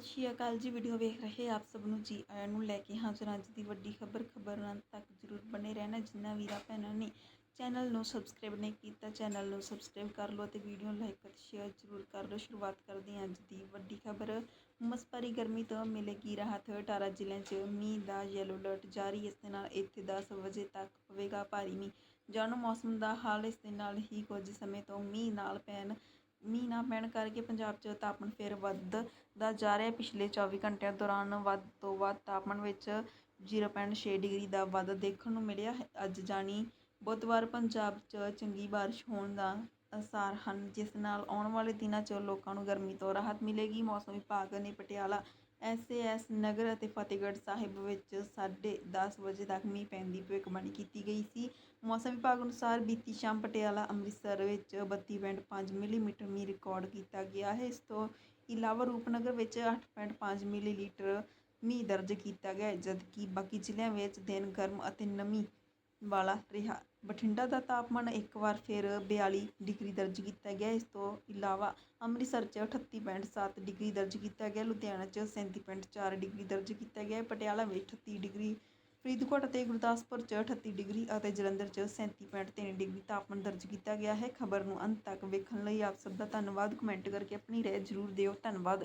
ਸਤਿ ਸ਼੍ਰੀ ਅਕਾਲ ਜੀ ਵੀਡੀਓ ਵੇਖ ਰਹੇ ਆਪ ਸਭ ਨੂੰ ਜੀ, ਆਇਆਂ ਨੂੰ ਲੈ ਕੇ ਹਾਜ਼ਰ ਅੱਜ ਦੀ ਵੱਡੀ ਖਬਰ। ਖਬਰ ਅੰਤ ਤੱਕ ਜ਼ਰੂਰ ਬਣੇ ਰਹਿਣਾ, ਜਿੰਨਾ ਵੀਰਾ ਭੈਣਾਂ ਨੇ ਚੈਨਲ ਨੂੰ ਸਬਸਕ੍ਰਾਈਬ ਨਹੀਂ ਕੀਤਾ, ਚੈਨਲ ਨੂੰ ਸਬਸਕ੍ਰਾਈਬ ਕਰ ਲਓ ਤੇ ਵੀਡੀਓ ਲਾਈਕ ਅਤੇ ਸ਼ੇਅਰ ਜ਼ਰੂਰ ਕਰ ਲਓ। ਸ਼ੁਰੂਆਤ ਕਰਦੇ ਹਾਂ ਅੱਜ ਦੀ ਵੱਡੀ ਖਬਰ। ਮਸਪਰੀ ਗਰਮੀ ਤੋਂ ਮਿਲੇਗੀ ਰਾਹਤ। 18 ਜ਼ਿਲ੍ਹਿਆਂ 'ਚ ਮੀਂਹ ਦਾ ਯੈਲੋ ਅਲਰਟ ਜਾਰੀ। ਇਸ ਦੇ ਨਾਲ ਇੱਥੇ 10 ਵਜੇ ਤੱਕ ਪਵੇਗਾ ਭਾਰੀ ਮੀਂਹ। ਜਾਣੋ ਮੌਸਮ ਦਾ ਹਾਲ ਇਸ ਦੇ ਨਾਲ ਹੀ ਕੁਝ ਸਮੇਂ ਤੋਂ ਮੀਂਹ ਨਾਲ ਪੈਣ ਮੀਂਹ ਨਾ ਪੈਣ ਕਰਕੇ ਪੰਜਾਬ 'ਚ ਤਾਪਮਾਨ ਫਿਰ ਵੱਧਦਾ ਜਾ ਰਿਹਾ। ਪਿਛਲੇ 24 ਘੰਟਿਆਂ ਦੌਰਾਨ ਵੱਧ ਤੋਂ ਵੱਧ ਤਾਪਮਾਨ ਵਿੱਚ 0.6 ਡਿਗਰੀ ਦਾ ਵਾਧਾ ਦੇਖਣ ਨੂੰ ਮਿਲਿਆ ਹੈ। ਅੱਜ ਜਾਣੀ ਬੁੱਧਵਾਰ ਪੰਜਾਬ 'ਚ ਚੰਗੀ ਬਾਰਿਸ਼ ਹੋਣ ਦਾ ਆਸਾਰ ਹਨ, ਜਿਸ ਨਾਲ ਆਉਣ ਵਾਲੇ ਦਿਨਾਂ 'ਚ ਲੋਕਾਂ ਨੂੰ ਗਰਮੀ ਤੋਂ ਰਾਹਤ ਮਿਲੇਗੀ। ਮੌਸਮ ਵਿਭਾਗ ਨੇ ਪਟਿਆਲਾ ਐਸਏਐਸ ਨਗਰ ਅਤੇ ਫਤਿਹਗੜ੍ਹ ਸਾਹਿਬ ਵਿੱਚ ਸਾਢੇ 10 ਵਜੇ ਤੱਕ ਮੀਂਹ ਪੈਣ ਦੀ ਭਵਿੱਖਬਾਣੀ ਕੀਤੀ ਗਈ ਸੀ। ਮੌਸਮ ਵਿਭਾਗ ਅਨੁਸਾਰ ਬੀਤੀ ਸ਼ਾਮ ਪਟਿਆਲਾ, ਅੰਮ੍ਰਿਤਸਰ ਵਿੱਚ 32.5 ਮਿਲੀਮੀਟਰ ਮੀਂਹ ਰਿਕਾਰਡ ਕੀਤਾ ਗਿਆ ਹੈ। ਇਸ ਤੋਂ ਇਲਾਵਾ ਰੂਪਨਗਰ ਵਿੱਚ 8.5 ਮਿਲੀਲੀਟਰ ਮੀਂਹ ਦਰਜ ਕੀਤਾ ਗਿਆ ਹੈ, ਜਦਕਿ ਬਾਕੀ ਜ਼ਿਲ੍ਹਿਆਂ ਵਿੱਚ ਦਿਨ ਗਰਮ ਅਤੇ ਨਮੀ ਵਾਲਾ ਰਿਹਾ। ਬਠਿੰਡਾ ਦਾ ਤਾਪਮਾਨ ਇੱਕ ਵਾਰ ਫਿਰ 42 ਡਿਗਰੀ ਦਰਜ ਕੀਤਾ ਗਿਆ। ਇਸ ਤੋਂ ਇਲਾਵਾ ਅੰਮ੍ਰਿਤਸਰ 'ਚ 38.7 ਡਿਗਰੀ ਦਰਜ ਕੀਤਾ ਗਿਆ। ਲੁਧਿਆਣਾ 'ਚ 37.4 ਡਿਗਰੀ ਦਰਜ ਕੀਤਾ ਗਿਆ। ਪਟਿਆਲਾ ਵਿੱਚ 38 ਡਿਗਰੀ, ਫਰੀਦਕੋਟ ਅਤੇ ਗੁਰਦਾਸਪੁਰ 'ਚ 38 ਡਿਗਰੀ ਅਤੇ ਜਲੰਧਰ 'ਚ 37.3 ਡਿਗਰੀ ਤਾਪਮਾਨ ਦਰਜ ਕੀਤਾ ਗਿਆ ਹੈ। ਖਬਰ ਨੂੰ ਅੰਤ ਤੱਕ ਵੇਖਣ ਲਈ ਆਪ ਸਭ ਦਾ ਧੰਨਵਾਦ। ਕਮੈਂਟ ਕਰਕੇ ਆਪਣੀ ਰਾਏ ਜ਼ਰੂਰ ਦਿਓ। ਧੰਨਵਾਦ।